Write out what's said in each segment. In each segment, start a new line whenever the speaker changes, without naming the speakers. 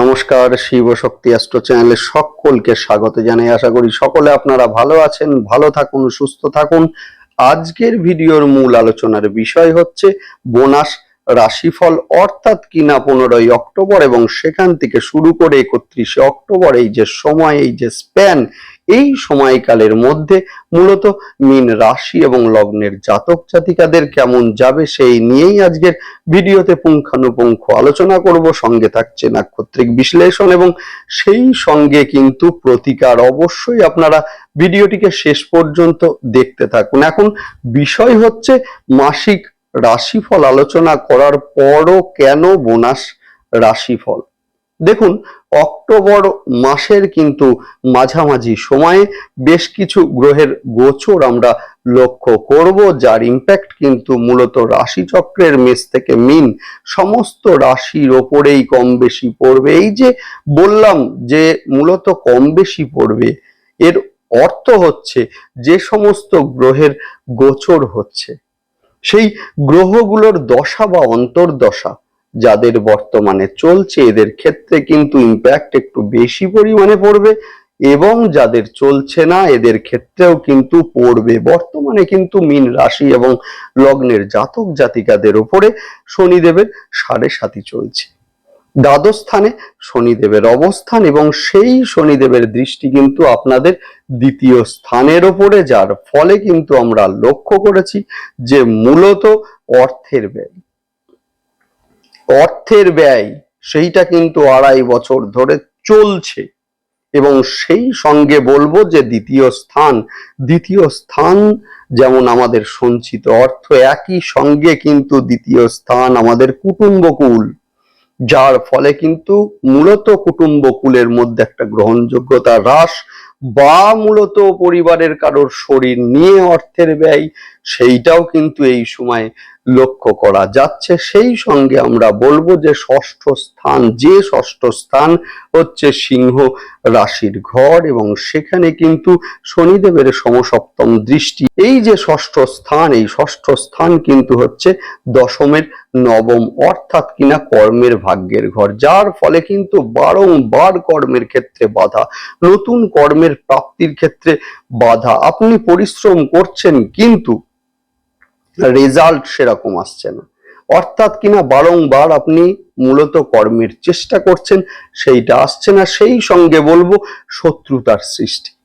নমস্কার, শিব শক্তি অ্যাস্ট্রো চ্যানেলে সকলকে স্বাগত জানাই। আশা করি সকলে আপনারা ভালো আছেন, ভালো থাকুন, সুস্থ থাকুন। আজকের ভিডিওর মূল আলোচনার বিষয় হচ্ছে বোনাস রাশিফল অর্থাৎ কিনা পনেরোই অক্টোবর এবং সেখান থেকে শুরু করে একত্রিশে অক্টোবর, এই যে সময়, এই যে স্প্যান এই সময়কালের মধ্যে মূলত মিন রাশি এবং লগ্নের জাতক জাতিকাদের কেমন যাবে সেই নিয়েই আজকের ভিডিওতে পুঙ্খানুপুঙ্খ আলোচনা করব। সঙ্গে থাকছে নাক্ষত্রিক বিশ্লেষণ এবং সেই সঙ্গে কিন্তু প্রতিকার অবশ্যই আপনারা ভিডিওটিকে শেষ পর্যন্ত দেখতে থাকুন। এখন বিষয় হচ্ছে মাসিক রাশিফল আলোচনা করার পরও কেন বোনাস রাশিফল? দেখুন, অক্টোবর মাসের কিন্তু মাঝামাঝি সময়ে বেশ কিছু গ্রহের গোচর আমরা লক্ষ্য করব, যার ইম্প্যাক্ট কিন্তু মূলত রাশিচক্রের মেষ থেকে মিন সমস্ত রাশির ওপরেই কম বেশি পড়বে। এই যে বললাম যে মূলত কম বেশি পড়বে, এর অর্থ হচ্ছে যে সমস্ত গ্রহের গোচর হচ্ছে। সেই গ্রহগুলোর দশা বা অন্তর্দশা যাদের বর্তমানে চলছে, এদের ক্ষেত্রে কিন্তু ইম্প্যাক্ট একটু বেশি পরিমাণে পড়বে এবং যাদের চলছে না, এদের ক্ষেত্রেও কিন্তু পড়বে। বর্তমানে কিন্তু মীন রাশি এবং লগ্নের জাতক জাতিকাদের উপরে শনিদেবের সাড়ে সাতি চলছে। দ্বাদশ স্থানে শনিদেবের অবস্থান এবং সেই শনিদেবের দৃষ্টি কিন্তু আপনাদের দ্বিতীয় স্থানের ওপরে, যার ফলে কিন্তু আমরা লক্ষ্য করেছি যে মূলত অর্থের ব্যয়। অর্থের ব্যয় সেইটা কিন্তু আড়াই বছর ধরে চলছে এবং সেই সঙ্গে বলব যে দ্বিতীয় স্থান দ্বিতীয় স্থান যেমন আমাদের সঞ্চিত অর্থ, একই সঙ্গে কিন্তু দ্বিতীয় স্থান আমাদের কুটুম্বকুল। যার ফলে কিন্তু মূলত কুটুম্ব কুলের মধ্যে একটা গ্রহণযোগ্যতা হ্রাস বা মূলত পরিবারের কারোর শরীর নিয়ে অর্থের ব্যয়, সেইটাও কিন্তু এই সময় লক্ষ্য করা যাচ্ছে। সেই সঙ্গে আমরা বলব যে ষষ্ঠ স্থান, যে ষষ্ঠ স্থান হচ্ছে সিংহ রাশির ঘর এবং সেখানে কিন্তু শনিদেবের সমসপ্তম দৃষ্টি। এই যে ষষ্ঠ স্থান, এই ষষ্ঠ স্থান কিন্তু হচ্ছে দশমের নবম, অর্থাৎ কিনা কর্মের ভাগ্যের ঘর, যার ফলে কিন্তু বারংবার কর্মের ক্ষেত্রে বাধা, নতুন কর্মের প্রাপ্তির ক্ষেত্রে বাধা। আপনি পরিশ্রম করছেন কিন্তু রেজাল্ট সেরকম আসছে না। অর্থাৎ কিনা বারংবার আপনি মূলত কর্মের চেষ্টা করছেন, সেইটা আসছে না, সেই সঙ্গে বলব শত্রুতার সৃষ্টি।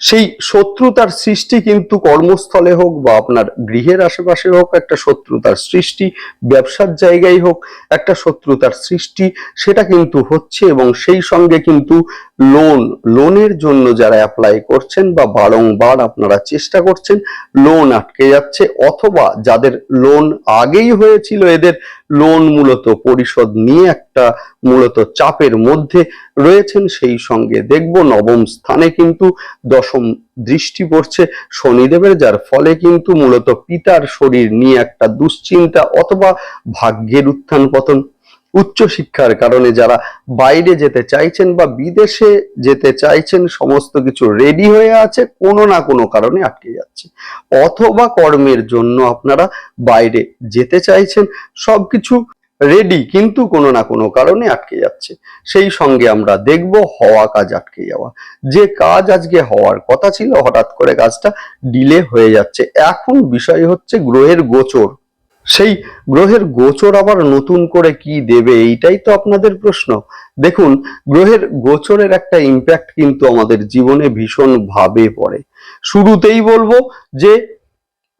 সেই শত্রুতার সৃষ্টি কিন্তু কর্মস্থলে হোক বা আপনার গৃহের আশেপাশে হোক, একটা শত্রুতার সৃষ্টি, ব্যবসার জায়গায় হোক, একটা শত্রুতার সৃষ্টি, সেটা কিন্তু হচ্ছে এবং সেই সঙ্গে কিন্তু লোন লোনের জন্য যারা অ্যাপ্লাই করছেন বা বারংবার আপনারা চেষ্টা করছেন লোন আটকে যাচ্ছে অথবা যাদের লোন আগেই হয়েছিল, এদের লোন মূলত পরিশোধ নিয়ে একটা মূলত চাপের মধ্যে রয়েছেন, সেই সঙ্গে দেখব নবম স্থানে কিন্তু দশম দৃষ্টি পড়ছে শনিদেবের, যার ফলে কিন্তু মূলত পিতার শরীর নিয়ে একটা দুশ্চিন্তা অথবা ভাগ্যের উত্থান পতন উচ্চ শিক্ষার কারণে যারা বাইরে যেতে চাইছেন বা বিদেশে যেতে চাইছেন, সমস্ত কিছু রেডি হয়ে আছে, কোনো না কোনো কারণে আটকে যাচ্ছে। অথবা কর্মের জন্য আপনারা বাইরে যেতে চাইছেন, সবকিছু রেডি কিন্তু কোনো না কোনো কারণে আটকে যাচ্ছে। সেই সঙ্গে আমরা দেখব হওয়া কাজ আটকে যাওয়া। যে কাজ আজকে হওয়ার কথা ছিল, হঠাৎ করে কাজটা ডিলে হয়ে যাচ্ছে। এখন বিষয় হচ্ছে গ্রহের গোচর। সেই গ্রহের গোচর আবার নতুন করে কি দেবে, এইটাই তো আপনাদের প্রশ্ন। দেখুন, গ্রহের গোচরের একটা ইম্প্যাক্ট কিন্তু আমাদের জীবনে ভীষণ ভাবে পড়ে। শুরুতেই বলব যে,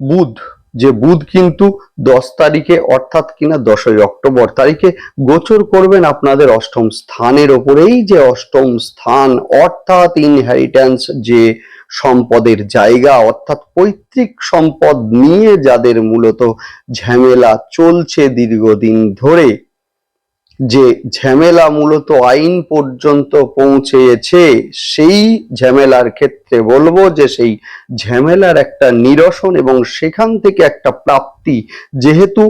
বুধ। যে বুধ কিন্তু দশ তারিখে, অর্থাৎ কিনা দশই অক্টোবর তারিখে গোচর করবেন আপনাদের অষ্টম স্থানের ওপরেই। যে অষ্টম স্থান, অর্থাৎ ইনহেরিটেন্স যে সম্পদের জায়গা, অর্থাৎ পৈতৃক সম্পদ নিয়ে যাদের মূলত ঝামেলা চলছে দীর্ঘদিন ধরে। যে ঝামেলা মূলত আইন পর্যন্ত পৌঁছেছে, সেই ঝামেলার ক্ষেত্রে বলব যে সেই ঝামেলার একটা নিরসন এবং সেখান থেকে একটা প্রাপ্তি যেহেতু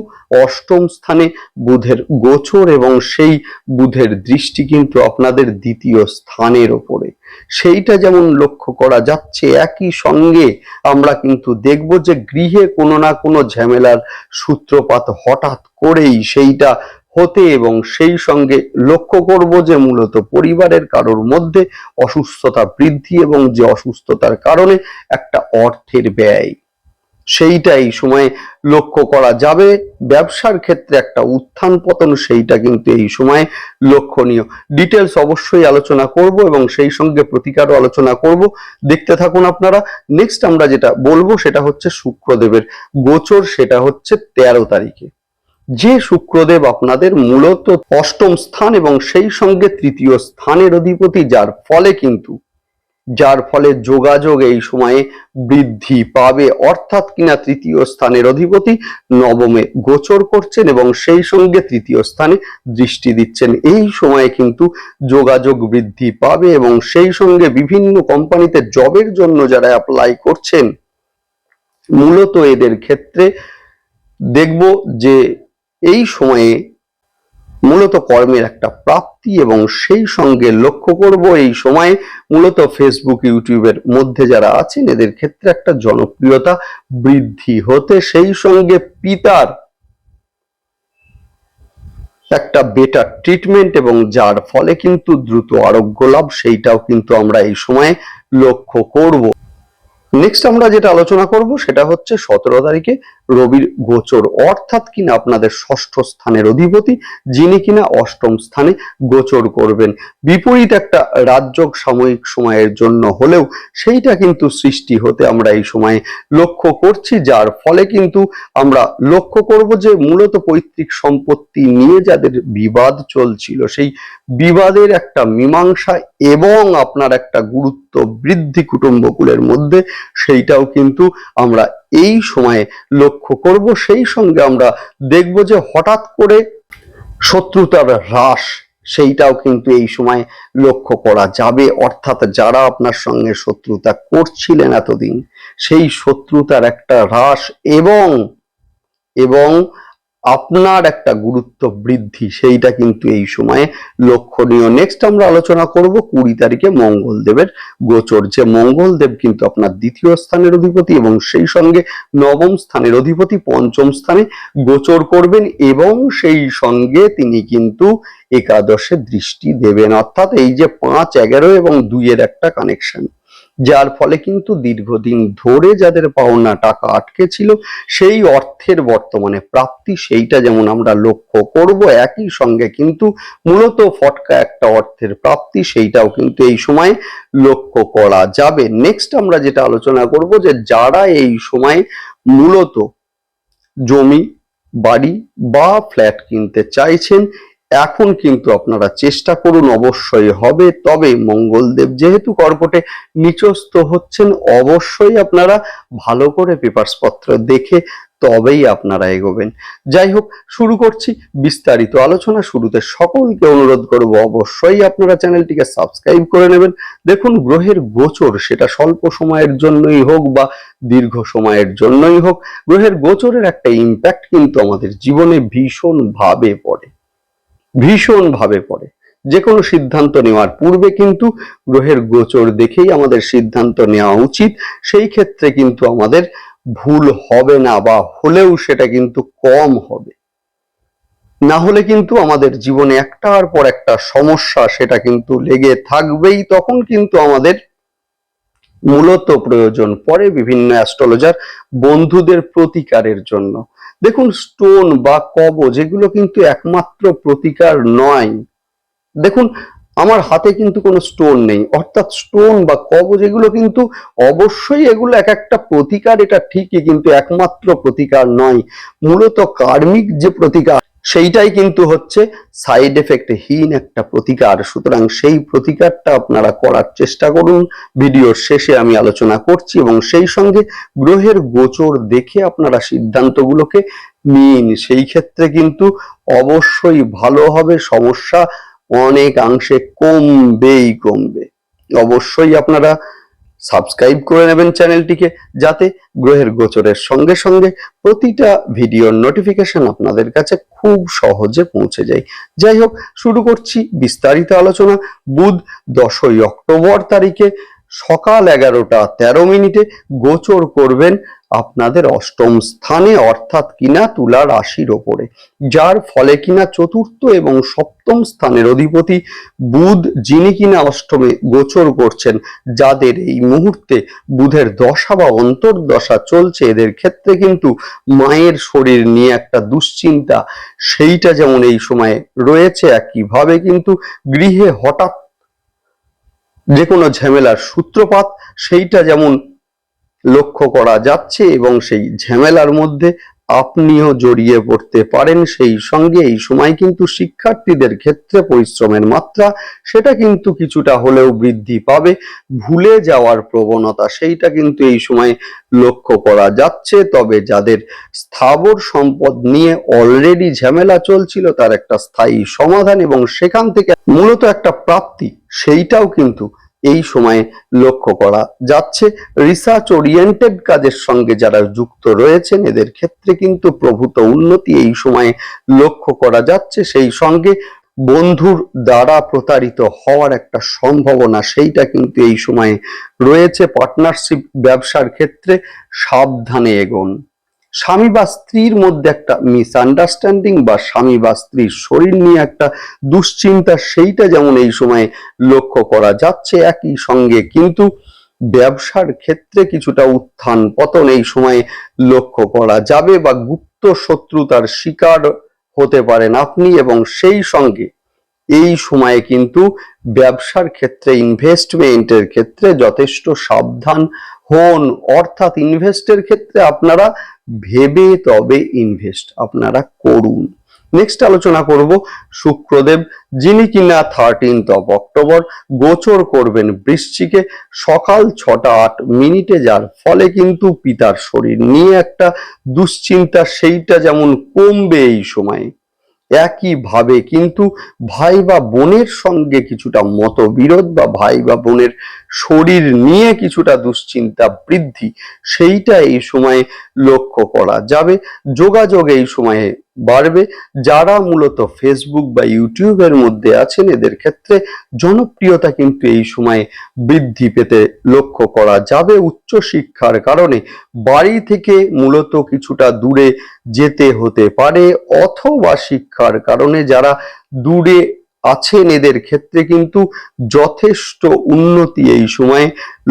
অষ্টম স্থানে বুধের গোচর এবং সেই বুধের দৃষ্টি কিন্তু আপনাদের দ্বিতীয় স্থানের ওপরে। সেইটা যেমন লক্ষ্য করা যাচ্ছে, একই সঙ্গে আমরা কিন্তু দেখব যে গৃহে কোনো না কোনো ঝামেলার সূত্রপাত হঠাৎ করেই সেইটা হতে এবং সেই সঙ্গে লক্ষ্য করব যে মূলত পরিবারের কারোর মধ্যে অসুস্থতা বৃদ্ধি এবং যে অসুস্থতার কারণে একটা অর্থের ব্যয়। সেইটা এই সময়ে লক্ষ্য করা যাবে। ব্যবসার ক্ষেত্রে একটা উত্থান পতন, সেইটা কিন্তু এই সময়ে লক্ষণীয়। ডিটেলস অবশ্যই আলোচনা করব এবং সেই সঙ্গে প্রতিকারও আলোচনা করব। দেখতে থাকুন আপনারা। নেক্সট আমরা যেটা বলব সেটা হচ্ছে শুক্রদেবের গোচর, সেটা হচ্ছে তেরো তারিখে। যে শুক্রদেব আপনাদের মূলত অষ্টম স্থান এবং সেই সঙ্গে তৃতীয় স্থানের অধিপতি, যার ফলে কিন্তু, যার ফলে যোগাযোগ এই সময়ে বৃদ্ধি পাবে। অর্থাৎ কিনা তৃতীয় স্থানের অধিপতি নবমে গোচর করছেন এবং সেই সঙ্গে তৃতীয় স্থানে দৃষ্টি দিচ্ছেন। এই সময়ে কিন্তু যোগাযোগ বৃদ্ধি পাবে এবং সেই সঙ্গে বিভিন্ন কোম্পানিতে জবের জন্য যারা অ্যাপ্লাই করছেন, মূলত এদের ক্ষেত্রে দেখব যে এই সময়ে মূলত কর্মের একটা প্রাপ্তি এবং সেই সঙ্গে লক্ষ্য করব এই সময়ে মূলত ফেসবুক ইউটিউবের মধ্যে যারা আছেন, এদের ক্ষেত্রে একটা জনপ্রিয়তা বৃদ্ধি হতে সেই সঙ্গে পিতার একটা বেটার ট্রিটমেন্ট এবং যার ফলে কিন্তু দ্রুত আরোগ্য লাভ, সেইটাও কিন্তু আমরা এই সময়ে লক্ষ্য করব। নেক্সট আমরা যেটা আলোচনা করব, সেটা হচ্ছে সতেরো তারিখে রবির গোচর। অর্থাৎ কিনা আপনাদের ষষ্ঠ স্থানের অধিপতি, যিনি কিনা অষ্টম স্থানে গোচর করবেন। বিপরীত একটা রাজ্যক সাময়িক সময়ের জন্য হলেও সেইটা কিন্তু সৃষ্টি হতে আমরা এই সময়ে লক্ষ্য করছি, যার ফলে কিন্তু আমরা লক্ষ্য করব যে মূলত পৈতৃক সম্পত্তি নিয়ে যাদের বিবাদ চলছিল, সেই বিবাদের একটা মীমাংসা এবং আপনার একটা গুরুত্ব বৃদ্ধি কুটুম্বকুলের মধ্যে, সেইটাও কিন্তু আমরা এই সময়ে লক্ষ্য করব, সেই সঙ্গে আমরা দেখব যে হঠাৎ করে শত্রুতার হ্রাস, সেইটাও কিন্তু এই সময় লক্ষ্য করা যাবে। অর্থাৎ যারা আপনার সঙ্গে শত্রুতা করছিলেন এতদিন, সেই শত্রুতার একটা হ্রাস এবং এবং আপনার একটা গুরুত্ব বৃদ্ধি, সেইটা কিন্তু এই সময়ে লক্ষণীয়। নেক্সট আমরা আলোচনা করব কুড়ি তারিখে মঙ্গলদেবের গোচর, যে মঙ্গলদেব কিন্তু আপনার দ্বিতীয় স্থানের অধিপতি এবং সেই সঙ্গে নবম স্থানের অধিপতি, পঞ্চম স্থানে গোচর করবেন এবং সেই সঙ্গে তিনি কিন্তু একাদশে দৃষ্টি দেবেন। অর্থাৎ এই যে পাঁচ, এগারো এবং দুইয়ের একটা কানেকশন ফলে কিন্তু দীর্ঘদিন ধরে যাদের পাওনা টাকা আটকে ছিল, সেই অর্থের বর্তমানে প্রাপ্তি সেইটা যেমন আমরা লক্ষ্য করব, একই সঙ্গে কিন্তু মূলত ফটকা একটা অর্থের প্রাপ্তি সেইটাও কিন্তু এই সময় লক্ষ্য করা যাবে। নেক্সট আমরা যেটা আলোচনা করব যে যারা এই সময় মূলত জমি, বাড়ি বা ফ্ল্যাট কিনতে চাইছেন এখন কিন্তু আপনারা চেষ্টা করুন, অবশ্যই হবে। তবে মঙ্গলদেব যেহেতু কর্কটে নিচস্থ হচ্ছেন, অবশ্যই আপনারা ভালো করে পেপারস পত্র দেখে তবেই আপনারা এগোবেন। যাই হোক, শুরু করছি বিস্তারিত আলোচনা। শুরুতে সকলকে অনুরোধ করব, অবশ্যই আপনারা চ্যানেলটিকে সাবস্ক্রাইব করে নেবেন। দেখুন, গ্রহের গোচর সেটা স্বল্প সময়ের জন্যই হোক বা দীর্ঘ সময়ের জন্যই হোক, গ্রহের গোচরের একটা ইম্প্যাক্ট কিন্তু আমাদের জীবনে ভীষণ ভাবে পড়ে। ভীষণ ভাবে পড়ে। যে কোনো সিদ্ধান্ত নেওয়ার পূর্বে কিন্তু গ্রহের গোচর দেখেই আমাদের সিদ্ধান্ত নেওয়া উচিত। সেই ক্ষেত্রে কিন্তু আমাদের ভুল হবে না বা হলেও সেটা কিন্তু কম হবে। না হলে কিন্তু আমাদের জীবনে একটার পর একটা সমস্যা সেটা কিন্তু লেগে থাকবেই। তখন কিন্তু আমাদের মূলত প্রয়োজন পড়ে বিভিন্ন অ্যাস্ট্রোলজার বন্ধুদের প্রতিকারের জন্য। দেখুন স্টোন বা কবজ এগুলো কিন্তু একমাত্র প্রতিকার নয়। দেখুন, আমার হাতে কিন্তু কোনো স্টোন নেই। অর্থাৎ স্টোন বা কবজ এগুলো কিন্তু অবশ্যই এগুলো এক একটা প্রতিকার, এটা ঠিকই, কিন্তু একমাত্র প্রতিকার নয়। মূলত কার্মিক যে প্রতিকার সেইটাই কিন্তু হচ্ছে সাইড এফেক্ট হীন একটা প্রতিকার। সুতরাং সেই প্রতিকারটা আপনারা করার চেষ্টা করুন। ভিডিওর শেষে আমি আলোচনা করছি এবং সেই সঙ্গে গ্রহের গোচর দেখে আপনারা সিদ্ধান্তগুলোকে নিন। সেই ক্ষেত্রে কিন্তু অবশ্যই ভালো হবে, সমস্যা অনেকাংশে কমবেই কমবে। অবশ্যই আপনারা সাবস্ক্রাইব করে নেবেন চ্যানেলটিকে যাতে গ্রহের গোচরের সঙ্গে সঙ্গে প্রতিটা ভিডিওর নোটিফিকেশন আপনাদের কাছে খুব সহজে পৌঁছে যায়। যাই হোক, শুরু করছি বিস্তারিত আলোচনা। বুধ দশই অক্টোবর তারিখে সকাল এগারোটা তেরো মিনিটে গোচর করবেন আপনাদের অষ্টম স্থানে, অর্থাৎ কিনা তুলা রাশির ওপরে। যার ফলে কিনা চতুর্থ এবং সপ্তম স্থানের অধিপতি বুধ, যিনি কিনা অষ্টমে গোচর করছেন, যাদের এই মুহূর্তে বুধের দশা বা অন্তর্দশা চলছে, এদের ক্ষেত্রে কিন্তু মায়ের শরীর নিয়ে একটা দুশ্চিন্তা, সেইটা যেমন এই সময়ে রয়েছে, একইভাবে কিন্তু গৃহে হঠাৎ যে কোনো ঝামেলার সূত্রপাত সেইটা যেমন লক্ষ্য করা যাচ্ছে এবং সেই ঝামেলার মধ্যে আপনিও জড়িয়ে পড়তে পারেন সেই সঙ্গে। এই সময় কিন্তু শিক্ষার্থীদের ক্ষেত্রে পরিশ্রমের মাত্রা, সেটা কিন্তু কিছুটা হলেও বৃদ্ধি পাবে। ভুলে যাওয়ার প্রবণতা, সেইটা কিন্তু এই সময় লক্ষ্য করা যাচ্ছে। তবে যাদের স্থাবর সম্পদ নিয়ে অলরেডি ঝামেলা চলছিল, তার একটা স্থায়ী সমাধান এবং সেখান থেকে মূলত একটা প্রাপ্তি, সেইটাও কিন্তু এই সময়ে লক্ষ্য করা যাচ্ছে। রিসার্চ ওরিয়েন্টেড কাজের সঙ্গে যারা যুক্ত রয়েছেন, এদের ক্ষেত্রে কিন্তু প্রভূত উন্নতি এই সময়ে লক্ষ্য করা যাচ্ছে। সেই সঙ্গে বন্ধুর দ্বারা প্রতারিত হওয়ার একটা সম্ভাবনা সেইটা কিন্তু এই সময়ে রয়েছে। পার্টনারশিপ ব্যবসার ক্ষেত্রে সাবধানে এগোন। স্বামী বা স্ত্রীর মধ্যে একটা মিসআন্ডারস্ট্যান্ডিং বা স্বামী বা স্ত্রীর শরীর নিয়ে একটা দুশ্চিন্তা, সেইটা যেমন এই সময়ে লক্ষ্য করা যাচ্ছে একই সঙ্গে। কিন্তু ব্যবসার ক্ষেত্রে কিছুটা উত্থান পতন এই সময়ে লক্ষ্য করা যাবে বা গুপ্ত শত্রুতার শিকার হতে পারেন আপনি এবং সেই সঙ্গে এই সময়ে কিন্তু ব্যবসার ক্ষেত্রে ইনভেস্টমেন্টের ক্ষেত্রে যথেষ্ট সাবধান হন। অর্থাৎ ইনভেস্টের ক্ষেত্রে আপনারা ভেবে তবে ইনভেস্ট আপনারা করুন। নেক্সট আলোচনা করব শুক্রদেব যিনি কিনা থার্টিনথ অফ অক্টোবর গোচর করবেন বৃশ্চিকে সকাল ছটা আট মিনিটে, যার ফলে কিন্তু পিতার শরীর নিয়ে একটা দুশ্চিন্তা, সেইটা যেমন কমবে এই সময়ে, একইভাবে কিন্তু ভাই বা বোনের সঙ্গে কিছুটা মতবিরোধ বা ভাই বা বোনের শরীর নিয়ে কিছুটা দুশ্চিন্তা বৃদ্ধি, সেইটা এই সময়ে লক্ষ্য করা যাবে। যোগাযোগ এই সময়ে বাড়বে। যারা মূলত ফেসবুক বা ইউটিউবের মধ্যে আছেন, এদের ক্ষেত্রে জনপ্রিয়তা কিন্তু এই সময়ে বৃদ্ধি পেতে লক্ষ্য করা যাবে। উচ্চ শিক্ষার কারণে বাড়ি থেকে মূলত কিছুটা দূরে যেতে হতে পারে, অথবা শিক্ষার কারণে যারা দূরে আছেন এদের ক্ষেত্রে কিন্তু যথেষ্ট উন্নতি এই সময়ে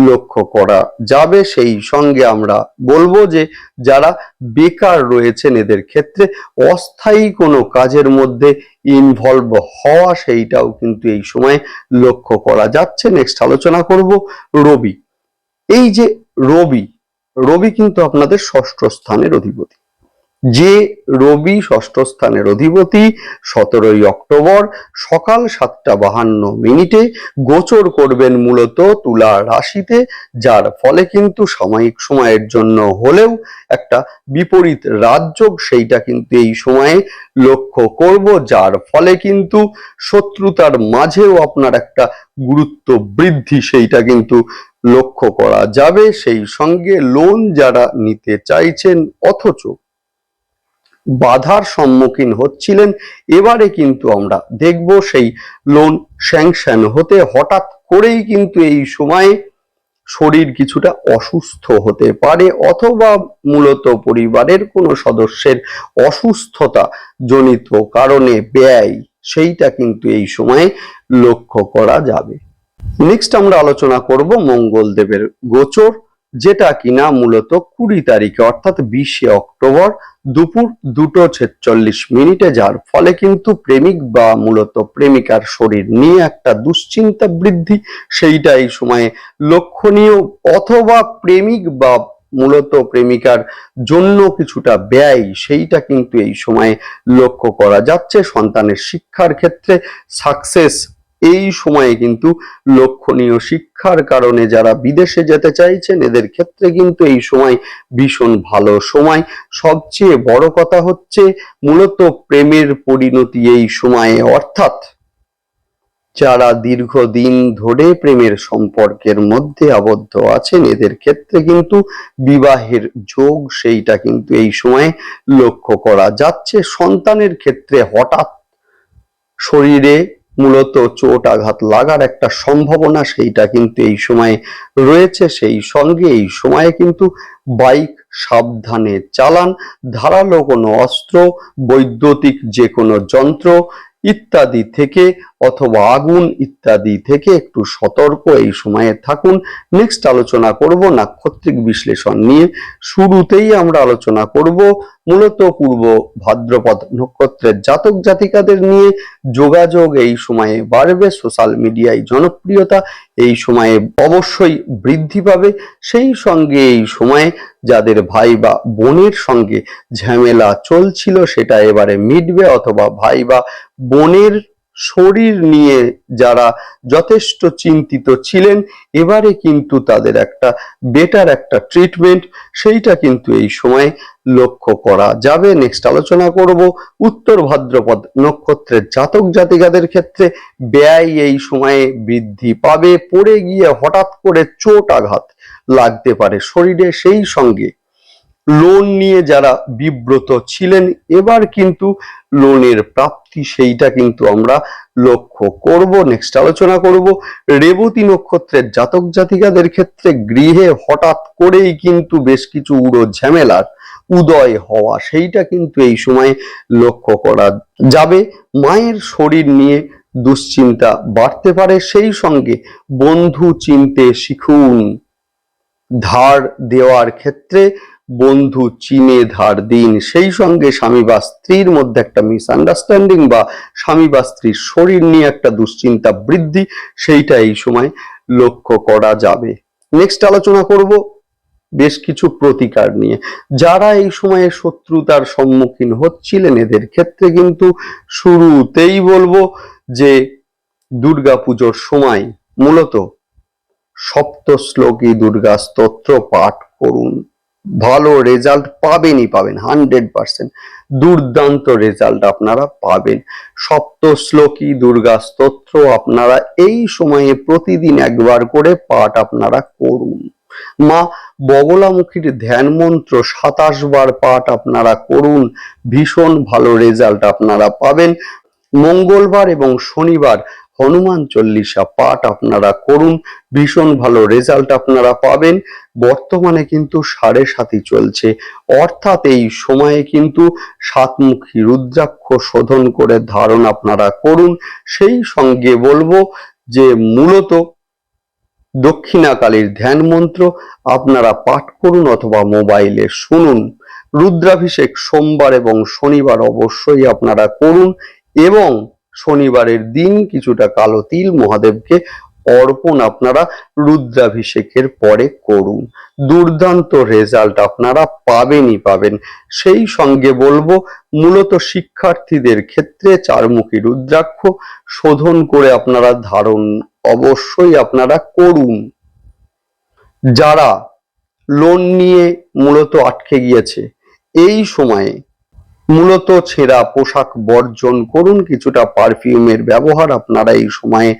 লক্ষ্য করা যাবে। সেই সঙ্গে আমরা বলব যে, যারা বেকার রয়েছেন এদের ক্ষেত্রে অস্থায়ী কোনো কাজের মধ্যে ইনভলভ হওয়া সেইটাও কিন্তু এই সময় লক্ষ্য করা যাচ্ছে। নেক্সট আলোচনা করব রবি। এই যে রবি রবি কিন্তু আপনাদের ষষ্ঠ স্থানের অধিপতি। যে রবি ষষ্ঠ স্থানের অধিপতি, সতেরোই অক্টোবর সকাল সাতটা বাহান্ন মিনিটে গোচর করবেন মূলত তুলা রাশিতে, যার ফলে কিন্তু সাময়িক সময়ের জন্য হলেও একটা বিপরীত রাজযোগ সেইটা কিন্তু এই সময়ে লক্ষ্য করব, যার ফলে কিন্তু শত্রুতার মাঝেও আপনার একটা গুরুত্ব বৃদ্ধি সেইটা কিন্তু লক্ষ্য করা যাবে। সেই সঙ্গে লোন যারা নিতে চাইছেন, অথচ বাধার সম্মুখীন হচ্ছিলেন। এবারে কিন্তু আমরা দেখব সেই লোন স্যাংশন হতে হঠাৎ করেই কিন্তু এই সময়ে শরীর কিছুটা অসুস্থ হতে পারে অথবা মূলত পরিবারের কোনো সদস্যের অসুস্থতা জনিত কারণে ব্যয় সেইটা কিন্তু এই সময়ে লক্ষ্য করা যাবে। নেক্সট আমরা আলোচনা করব মঙ্গলদেবের গোচর। যেটা কিনা মূলত কুড়ি তারিখে, অর্থাৎ বিশে অক্টোবর দুপুর দুটো ছেচল্লিশ মিনিটে, যার ফলে কিন্তু প্রেমিক বা মূলত প্রেমিকার শরীর নিয়ে একটা দুশ্চিন্তা বৃদ্ধি। সেইটা এই সময়ে লক্ষণীয়। অথবা প্রেমিক বা মূলত প্রেমিকার জন্য কিছুটা ব্যয়, সেইটা কিন্তু এই সময়ে লক্ষ্য করা যাচ্ছে। সন্তানের শিক্ষার ক্ষেত্রে সাকসেস এই সময়ে কিন্তু লক্ষণীয় শিক্ষার কারণে যারা বিদেশে যেতে চাইছেন, এদের ক্ষেত্রে কিন্তু এই সময় ভীষণ ভালো সময়। সবচেয়ে বড় কথা হচ্ছে মূলত প্রেমের পরিণতি এই সময়ে, অর্থাৎ যারা দীর্ঘদিন ধরে প্রেমের সম্পর্কের মধ্যে আবদ্ধ আছেন, এদের ক্ষেত্রে কিন্তু বিবাহের যোগ সেইটা কিন্তু এই সময়ে লক্ষ্য করা যাচ্ছে। সন্তানের ক্ষেত্রে হঠাৎ শরীরে মূলত চোট আঘাত লাগার একটা সম্ভাবনা সেইটা কিন্তু এই সময়ে রয়েছে। সেই সঙ্গে এই সময়ে কিন্তু বাইক সাবধানে চালান, ধারালো কোনো অস্ত্র, বৈদ্যুতিক যে কোনো যন্ত্র ইত্যাদি থেকে অথবা আগুন ইত্যাদি থেকে একটু সতর্ক এই সময়ে থাকুন। নেক্সট আলোচনা করব নাক্ষত্রিক বিশ্লেষণ নিয়ে। শুরুতেই আমরা আলোচনা করব মূলত পূর্ব ভাদ্রপদ নক্ষত্রের জাতক জাতিকাদের নিয়ে। যোগাযোগ এই সময়ে বাড়বে সোশ্যাল মিডিয়ায় জনপ্রিয়তা এই সময়ে অবশ্যই বৃদ্ধি পাবে। সেই সঙ্গে এই সময়ে যাদের ভাই বা বোনের সঙ্গে ঝামেলা চলছিল সেটা এবারে মিটবে অথবা ভাই বা বোনের শরীর নিয়ে যারা যথেষ্ট চিন্তিত ছিলেন, এবারে কিন্তু তাদের একটা বেটার একটা ট্রিটমেন্ট সেইটা কিন্তু এই সময় লক্ষ্য করা যাবে। নেক্সট আলোচনা করব উত্তর ভাদ্রপদ নক্ষত্রের জাতক জাতিকাদের ক্ষেত্রে। ব্যয় এই সময়ে বৃদ্ধি পাবে, পড়ে গিয়ে হঠাৎ করে চোট আঘাত লাগতে পারে শরীরে সেই সঙ্গে। লোন নিয়ে যারা বিব্রত ছিলেন, এবার কিন্তু লোনের প্রাপ্তি, সেইটা কিন্তু আমরা লক্ষ্য করব। নেক্সট আলোচনা করব। রেবতী নক্ষত্রের জাতক জাতিকাদের ক্ষেত্রে গৃহে হঠাৎ করেই কিন্তু বেশ কিছু উড়ো ঝামেলার উদয় হওয়া, সেইটা কিন্তু এই সময় লক্ষ্য করা যাবে। মায়ের শরীর নিয়ে দুশ্চিন্তা বাড়তে পারে, সেই সঙ্গে বন্ধু চিনতে শিখুন। ধার দেওয়ার ক্ষেত্রে বন্ধু, চিনে ধার, দিন। সেই সঙ্গে স্বামী বা স্ত্রীর মধ্যে একটা মিসআন্ডারস্ট্যান্ডিং বা স্বামী বা স্ত্রীর শরীর নিয়ে একটা দুশ্চিন্তা বৃদ্ধি, সেইটা এই সময় লক্ষ্য করা যাবে। নেক্সট আলোচনা করব বেশ কিছু প্রতিকার নিয়ে। যারা এই সময়ে শত্রুতার সম্মুখীন হচ্ছিলেন, এদের ক্ষেত্রে কিন্তু শুরুতেই বলব যে দুর্গা পুজোর সময় মূলত সপ্ত শ্লোকী দুর্গা স্তোত্র পাঠ করুন। ভালো রেজাল্ট পাবেনই পাবেন হান্ড্রেড পার্সেন্ট দুর্দান্ত রেজাল্ট আপনারা পাবেন। সপ্ত শ্লোকী দুর্গা স্তোত্র আপনারা এই সময়ে প্রতিদিন একবার করে পাঠ আপনারা করুন। মা বগলামুখীর ধ্যান মন্ত্র সাতাশ বার পাঠ আপনারা করুন। ভীষণ ভালো রেজাল্ট আপনারা পাবেন। মঙ্গলবার এবং শনিবার হনুমান চল্লিশা পাঠ আপনারা করুন। ভীষণ ভালো রেজাল্ট আপনারা পাবেন। বর্তমানে কিন্তু সাড়ে সাতই চলছে। অর্থাৎ এই সময়ে কিন্তু সাতমুখী রুদ্রাক্ষ শোধন করে ধারণ আপনারা করুন। সেই সঙ্গে বলব যে মূলত দক্ষিণাকালীর ধ্যান মন্ত্র আপনারা পাঠ করুন অথবা মোবাইলে শুনুন। রুদ্রাভিষেক সোমবার এবং শনিবার অবশ্যই আপনারা করুন এবং শনিবারের দিন কিছুটা কালো তিল মহাদেবকে অর্পণ আপনারা রুদ্রাভিষেকের পরে করুন। দুর্দান্ত রেজাল্ট আপনারা পাবেনই পাবেন। সেই সঙ্গে বলব, মূলত শিক্ষার্থীদের ক্ষেত্রে চারমুখী রুদ্রাক্ষ শোধন করে আপনারা ধারণ অবশ্যই আপনারা করুন। যারা লোন নিয়ে মূলত আটকে গিয়েছে, এই সময়ে মূলত ছেঁড়া পোশাক বর্জন করুন, কিছুটা পারফিউমের ব্যবহার আপনারা এই সময়ে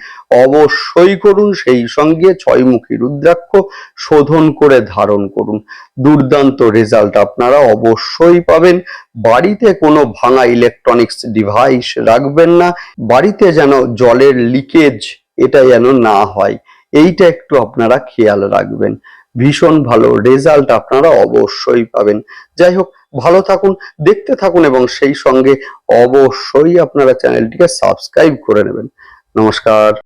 অবশ্যই করুন, সেই সঙ্গে ছয়মুখী রুদ্রাক্ষ শোধন করে ধারণ করুন। দুর্দান্ত রেজাল্ট আপনারা অবশ্যই পাবেন। বাড়িতে কোনো ভাঙা ইলেকট্রনিক্স ডিভাইস রাখবেন না, বাড়িতে যেন জলের লিকেজ এটা যেন না হয়, এইটা একটু আপনারা খেয়াল রাখবেন। ভীষণ ভালো রেজাল্ট আপনারা অবশ্যই পাবেন। যাই হোক, ভালো থাকুন, দেখতে থাকুন এবং সেই সঙ্গে অবশ্যই আপনারা চ্যানেলটিকে সাবস্ক্রাইব করে নেবেন। নমস্কার।